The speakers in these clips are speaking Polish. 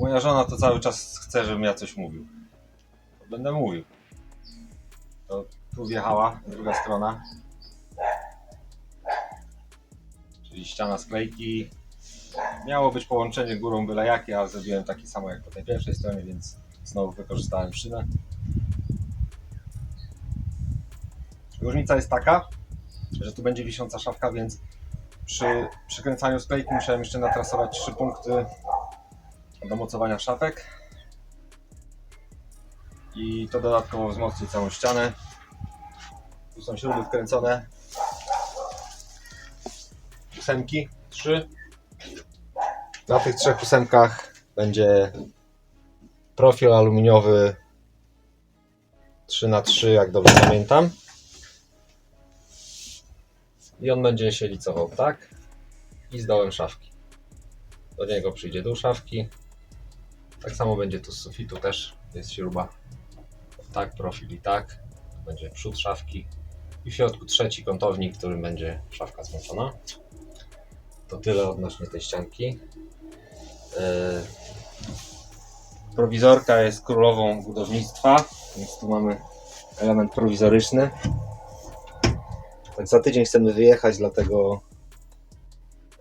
moja żona to cały czas chce, żebym ja coś mówił. To będę mówił. To tu wjechała druga strona. Czyli ściana sklejki. Miało być połączenie górą byle jakie, ale zrobiłem takie samo jak po tej pierwszej stronie, więc znowu wykorzystałem szynę. Różnica jest taka, że tu będzie wisząca szafka, więc przy przykręcaniu sklejki musiałem jeszcze natrasować trzy punkty do mocowania szafek i to dodatkowo wzmocni całą ścianę. Tu są śruby wkręcone. Ósemki, trzy. Na tych trzech ósemkach będzie profil aluminiowy 3 na 3 jak dobrze pamiętam. I on będzie się licował tak i z dołem szafki. Do niego przyjdzie dół szafki. Tak samo będzie tu z sufitu też jest śruba. Tak, profil i tak. Będzie przód szafki. I w środku trzeci kątownik, którym będzie szafka złączona. To tyle odnośnie tej ścianki. Yy, Prowizorka jest królową budownictwa, więc tu mamy element prowizoryczny. Tak za tydzień chcemy wyjechać, dlatego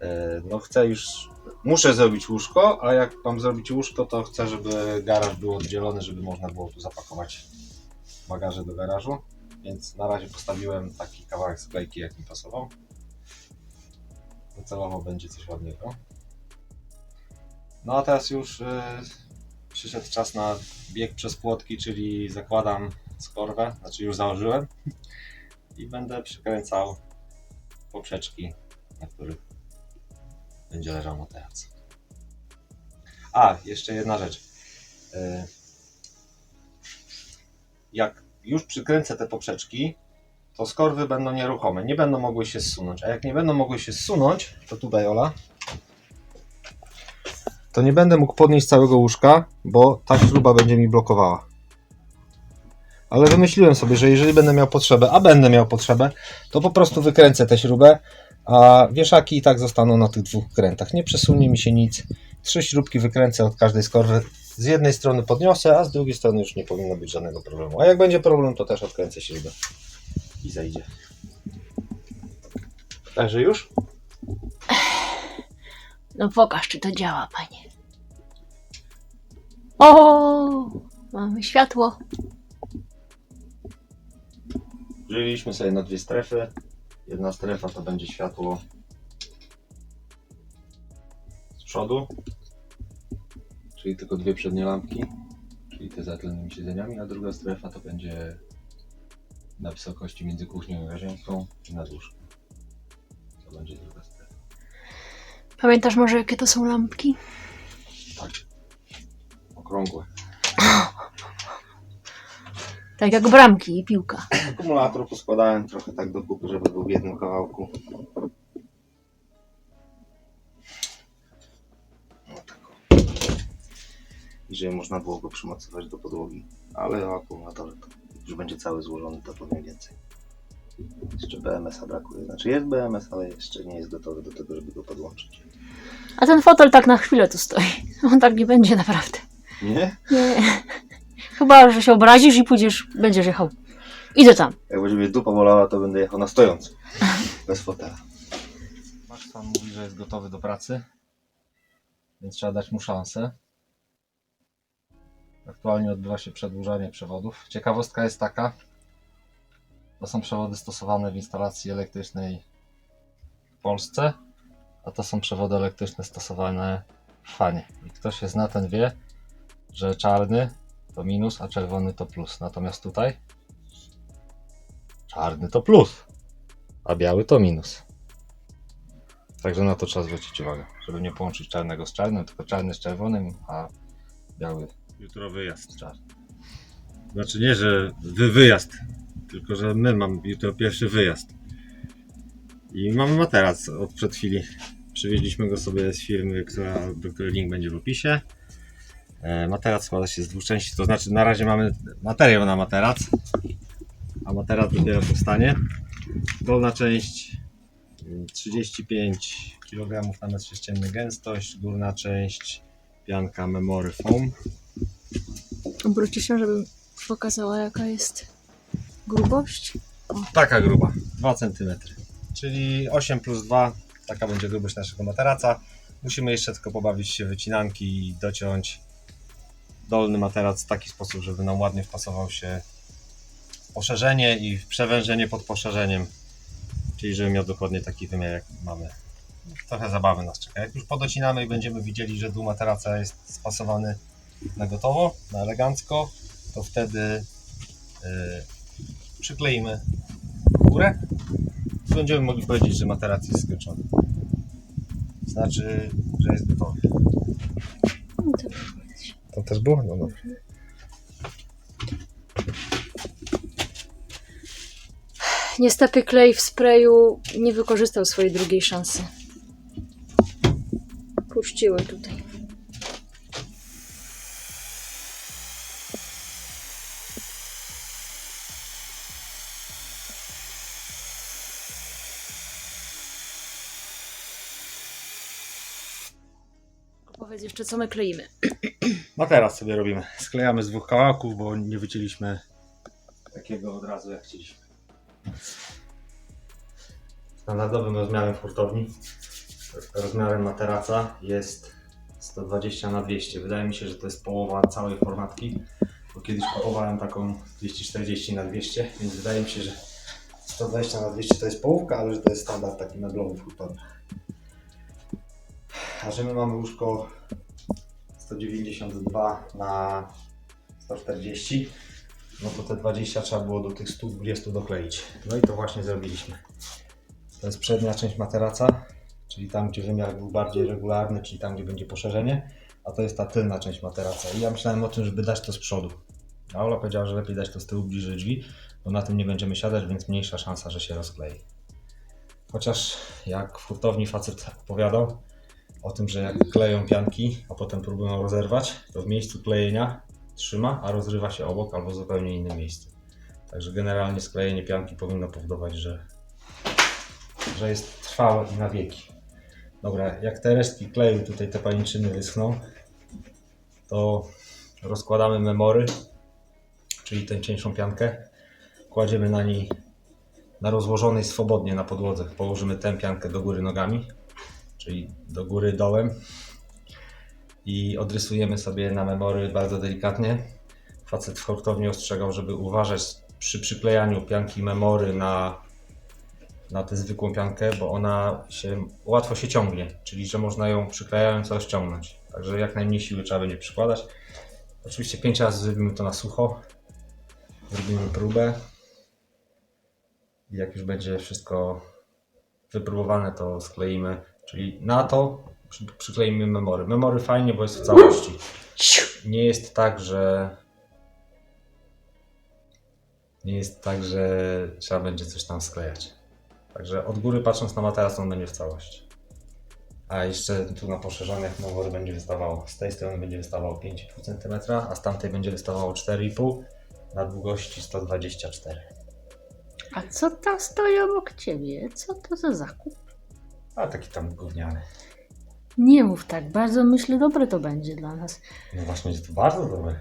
e, no chcę już, muszę zrobić łóżko, a jak mam zrobić łóżko, to chcę, żeby garaż był oddzielony, żeby można było tu zapakować bagaże do garażu. Więc na razie postawiłem taki kawałek sklejki, jak mi pasował. Docelowo będzie coś ładnego. No a teraz już e, przyszedł czas na bieg przez płotki, czyli zakładam skorwę, znaczy już założyłem i będę przykręcał poprzeczki, na których będzie leżał materac. A, jeszcze jedna rzecz. E, Jak już przykręcę te poprzeczki, to skorwy będą nieruchome, nie będą mogły się zsunąć. A jak nie będą mogły się zsunąć, to tutaj Ola, to nie będę mógł podnieść całego łóżka, bo ta śruba będzie mi blokowała. Ale wymyśliłem sobie, że jeżeli będę miał potrzebę, a będę miał potrzebę, to po prostu wykręcę tę śrubę, a wieszaki i tak zostaną na tych dwóch krętach. Nie przesunie mi się nic. Trzy śrubki wykręcę od każdej skorwy. Z jednej strony podniosę, a z drugiej strony już nie powinno być żadnego problemu. A jak będzie problem, to też odkręcę śrubę i zejdzie. Także już? No pokaż, czy to działa, panie. O, mamy światło. Dzieliliśmy sobie na dwie strefy. Jedna strefa to będzie światło z przodu, czyli tylko dwie przednie lampki, czyli te za tylnymi siedzeniami, a druga strefa to będzie na wysokości między kuchnią i łazienką i nad łóżkiem. To będzie druga strefa. Pamiętasz może, jakie to są lampki? Tak. Okrągłe. Tak jak bramki i piłka. Akumulator poskładałem trochę tak do kupy, żeby był w jednym kawałku. No tak. o. I żeby można było go przymocować do podłogi. Ale o akumulatorze to już będzie cały złożony, to powiem więcej. Jeszcze BMS-a brakuje. Znaczy jest BMS, ale jeszcze nie jest gotowy do tego, żeby go podłączyć. A ten fotel tak na chwilę tu stoi. On tak nie będzie naprawdę. Nie? Nie. Chyba, że się obrazisz i pójdziesz, będziesz jechał. Idę tam. Jak będzie mnie dupa bolała, to będę jechał na stojąco. Bez fotela. Max pan mówi, że jest gotowy do pracy. Więc trzeba dać mu szansę. Aktualnie odbywa się przedłużanie przewodów. Ciekawostka jest taka. To są przewody stosowane w instalacji elektrycznej w Polsce. A to są przewody elektryczne stosowane w fanie. I kto się zna, ten wie, że czarny to minus, a czerwony to plus. Natomiast tutaj czarny to plus, a biały to minus. Także na to trzeba zwrócić uwagę, żeby nie połączyć czarnego z czarnym, tylko czarny z czerwonym, a biały Jutro wyjazd. z czarnym. Znaczy nie, że wy wyjazd, tylko że my mamy jutro pierwszy wyjazd. I mamy materac od przed chwili. Przywieźliśmy go sobie z firmy, która, do której link będzie w opisie. E, materac składa się z dwóch części, to znaczy na razie mamy materiał na materac, a materac dopiero powstanie. Dolna część mm, 35 kg na metr sześcienny gęstość, górna część pianka Memory Foam. Obrócisz się, żebym pokazała jaka jest grubość. Taka gruba, 2 cm. Czyli 8 plus 2, taka będzie grubość naszego materaca. Musimy jeszcze tylko pobawić się wycinanki i dociąć dolny materac w taki sposób, żeby nam ładnie wpasował się poszerzenie i przewężenie pod poszerzeniem. Czyli żeby miał dokładnie taki wymiar jak mamy. Trochę zabawy nas czeka. Jak już podocinamy i będziemy widzieli, że dół materaca jest spasowany na gotowo, na elegancko, to wtedy yy, przykleimy górę i będziemy mogli powiedzieć, że materac jest skończony. Znaczy, że jest gotowy. To też było? No dobrze. Niestety klej w sprayu nie wykorzystał swojej drugiej szansy. Puściły tutaj. Jeszcze, co my kleimy. Materac sobie robimy. Sklejamy z dwóch kawałków, bo nie wycięliśmy takiego od razu jak chcieliśmy. Standardowym rozmiarem hurtowni, rozmiarem materaca jest 120 na 200. Wydaje mi się, że to jest połowa całej formatki, bo kiedyś kupowałem taką 240 na 200, więc wydaje mi się, że 120 na 200 to jest połówka, ale że to jest standard taki meblowy w. A że my mamy łóżko 192 na 140, no to te 20 trzeba było do tych 120 dokleić. No i to właśnie zrobiliśmy. To jest przednia część materaca, czyli tam, gdzie wymiar był bardziej regularny, czyli tam, gdzie będzie poszerzenie, a to jest ta tylna część materaca. I ja myślałem o tym, żeby dać to z przodu. A Ola powiedziała, że lepiej dać to z tyłu bliżej drzwi, bo na tym nie będziemy siadać, więc mniejsza szansa, że się rozklei. Chociaż jak w hurtowni facet opowiadał, o tym, że jak kleją pianki, a potem próbują rozerwać, to w miejscu klejenia trzyma, a rozrywa się obok albo zupełnie innym miejscu. Także generalnie sklejenie pianki powinno powodować, że, że jest trwałe i na wieki. Dobra, jak te resztki kleju, tutaj te pajęczyny wyschną, to rozkładamy memory, czyli tę cieńszą piankę, kładziemy na niej na rozłożonej swobodnie na podłodze, położymy tę piankę do góry nogami, czyli do góry dołem i odrysujemy sobie na memory bardzo delikatnie. Facet w hurtowni ostrzegał, żeby uważać przy przyklejaniu pianki memory na, na tę zwykłą piankę, bo ona się łatwo się ciągnie, czyli że można ją przyklejając rozciągnąć. Także jak najmniej siły trzeba będzie przykładać. Oczywiście 5 razy zrobimy to na sucho. Zrobimy próbę. I jak już będzie wszystko wypróbowane, to skleimy. Czyli na to przy, przykleimy memory. Memory fajnie, bo jest w całości. Nie jest tak, że nie jest tak, że trzeba będzie coś tam sklejać. Także od góry patrząc na materac on będzie w całości. A jeszcze tu na poszerzonych memory będzie wystawało. Z tej strony będzie wystawało 5,5 cm, a z tamtej będzie wystawało 4,5 na długości 124. A co tam stoi obok ciebie? Co to za zakup? A taki tam gówniany. Nie mów tak, bardzo myślę, dobre to będzie dla nas. No właśnie, że to bardzo dobre.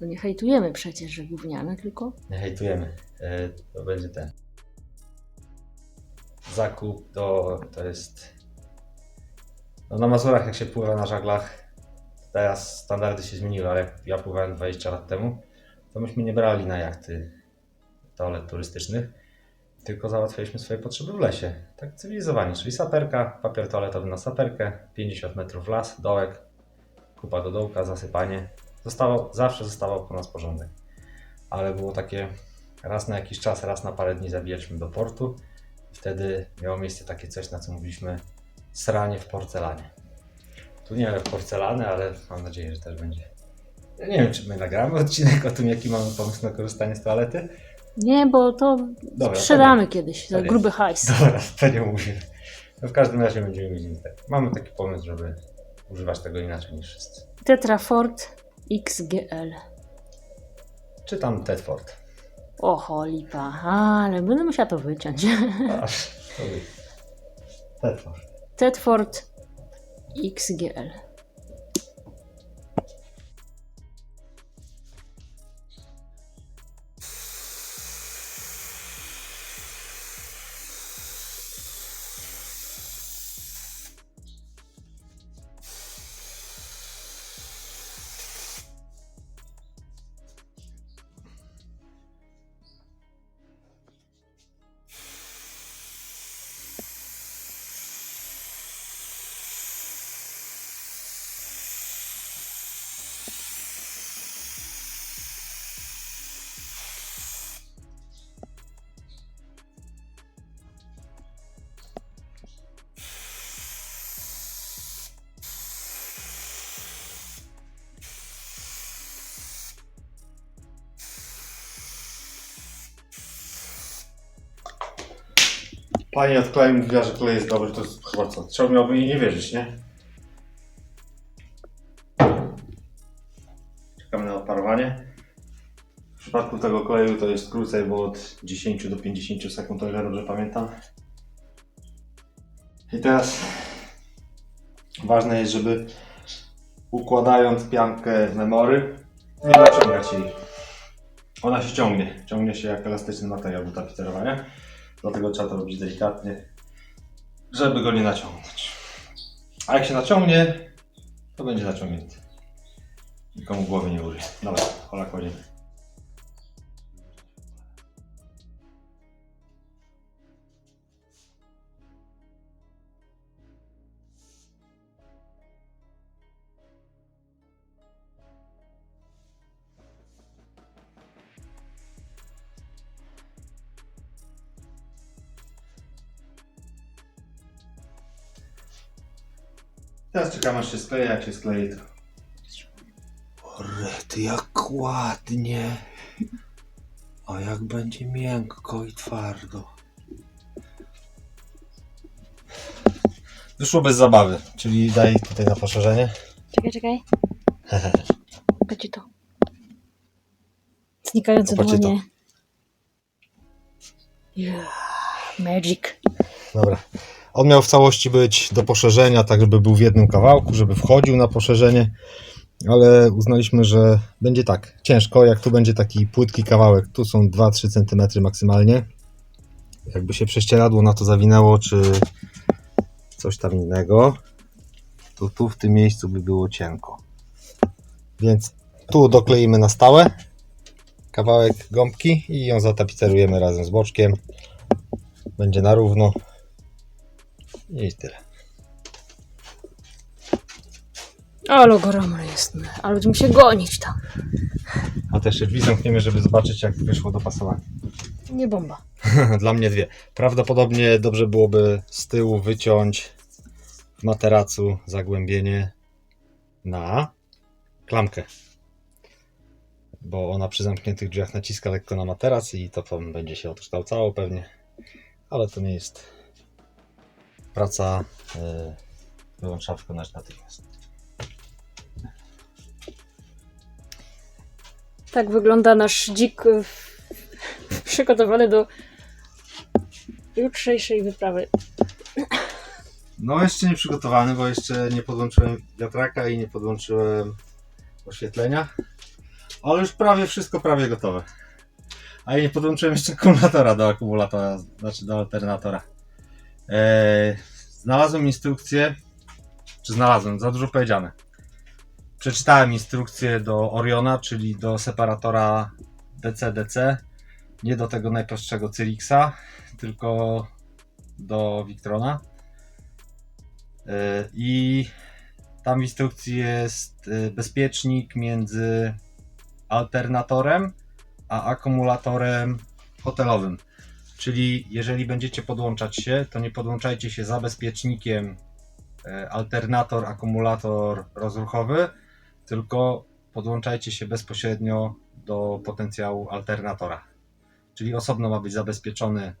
No nie hejtujemy przecież, że gówniane, tylko Nie hejtujemy. E, To będzie ten. Zakup to, to jest. No na Mazurach, jak się pływa na żaglach, teraz standardy się zmieniły, ale jak ja pływałem 20 lat temu, to myśmy nie brali na jachty toalet turystycznych, tylko załatwialiśmy swoje potrzeby w lesie. Tak cywilizowanie, czyli saperka, papier toaletowy na saperkę, 50 metrów las, dołek, kupa do dołka, zasypanie. Zostawał, zawsze zostawał po nas porządek. Ale było takie raz na jakiś czas, raz na parę dni zabijaliśmy do portu. Wtedy miało miejsce takie coś, na co mówiliśmy sranie w porcelanie. Tu nie wiem porcelany, ale mam nadzieję, że też będzie. Ja nie wiem, czy my nagramy odcinek o tym, jaki mamy pomysł na korzystanie z toalety. Nie, bo to Dobra, sprzedamy kiedyś za to nie. gruby hajs. Dobra, to nie mówimy. No w każdym razie będziemy mieli tak. Mamy taki pomysł, żeby używać tego inaczej niż wszyscy. Tetrafort XGL. Czy tam Tedford. Oho, lipa, ale będę musiała to wyciąć. Aż, to wy- Tedford. Tedford XGL. Pani od kleju mówiła, że klej jest dobry, to jest chyba co? Trzeba miałby jej nie wierzyć, nie? Czekamy na odparowanie. W przypadku tego kleju to jest krócej, bo od 10 do 50 sekund, o ile dobrze pamiętam. I teraz ważne jest, żeby układając piankę memory, nie naciągać jej. Ona się ciągnie. Ciągnie się jak elastyczny materiał do tapicerowania. Dlatego trzeba to robić delikatnie, żeby go nie naciągnąć. A jak się naciągnie, to będzie naciągnięty. Nikomu głowy nie uryje. Dobra, hola kładziemy. Teraz czekamy aż się skleje, jak się skleje to... Rety, jak ładnie. A jak będzie miękko i twardo. Wyszło bez zabawy, czyli daj tutaj na poszerzenie. Czekaj, czekaj. Będzie to. Znikające Popatrzcie dłonie. Yeah. Magic. Dobra. On miał w całości być do poszerzenia, tak żeby był w jednym kawałku, żeby wchodził na poszerzenie, ale uznaliśmy, że będzie tak ciężko, jak tu będzie taki płytki kawałek, tu są 2-3 cm maksymalnie. Jakby się prześcieradło na to zawinęło, czy coś tam innego, to tu w tym miejscu by było cienko. Więc tu dokleimy na stałe kawałek gąbki i ją zatapicerujemy razem z boczkiem. Będzie na równo. I tyle. Ale gorąco jest. Ale będziemy się gonić tam. A też drzwi zamkniemy, żeby zobaczyć jak wyszło dopasowanie. Nie bomba. Dla mnie dwie. Prawdopodobnie dobrze byłoby z tyłu wyciąć w materacu zagłębienie na klamkę. Bo ona przy zamkniętych drzwiach naciska lekko na materac i to będzie się odkształcało pewnie. Ale to nie jest praca yy, wyłącza wykonać natychmiast. Tak wygląda nasz dzik y, przygotowany do jutrzejszej wyprawy. No jeszcze nie przygotowany, bo jeszcze nie podłączyłem wiatraka i nie podłączyłem oświetlenia. Ale już prawie wszystko prawie gotowe. A ja nie podłączyłem jeszcze akumulatora do akumulatora, znaczy do alternatora. Eee, znalazłem instrukcję, czy znalazłem, za dużo powiedziane. Przeczytałem instrukcję do Oriona, czyli do separatora DC-DC. Nie do tego najprostszego Cyrixa, tylko do Victrona. E, I tam w instrukcji jest e, bezpiecznik między alternatorem a akumulatorem hotelowym. Czyli jeżeli będziecie podłączać się, to nie podłączajcie się za bezpiecznikiem e, alternator, akumulator rozruchowy, tylko podłączajcie się bezpośrednio do potencjału alternatora. Czyli osobno ma być zabezpieczony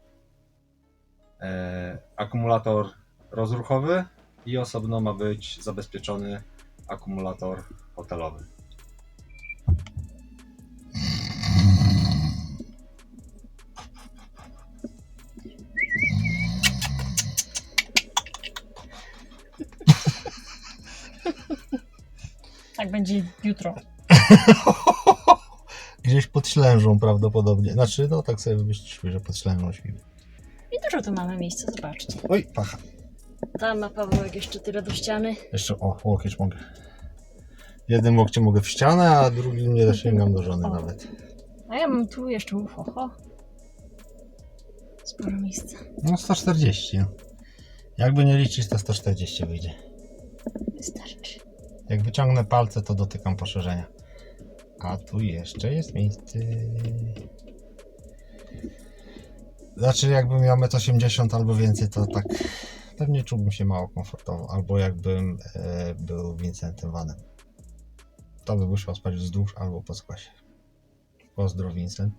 e, akumulator rozruchowy i osobno ma być zabezpieczony akumulator hotelowy. Tak będzie jutro. Gdzieś pod ślężą prawdopodobnie. Znaczy, no tak sobie wymyśliliśmy, że pod ślężą śpimy. I dużo tu mamy miejsca, zobaczcie. Oj, pacha. Tam ma Pawełek jeszcze tyle do ściany. Jeszcze, o, łokieć mogę. Jednym łokciem mogę w ścianę, a drugim nie dosięgam do żony O. nawet. A ja mam tu jeszcze ucho. Ho. Sporo miejsca. No 140. no. Jakby nie liczyć, to 140 wyjdzie. Wystarczy. Jak wyciągnę palce, to dotykam poszerzenia. A tu jeszcze jest miejsce. Znaczy, jakbym miał 1,80 m albo więcej, to tak pewnie czułbym się mało komfortowo. Albo jakbym e, był Vincentem Vanem. To by musiał spać wzdłuż albo po skłasie. Pozdro, Vincent.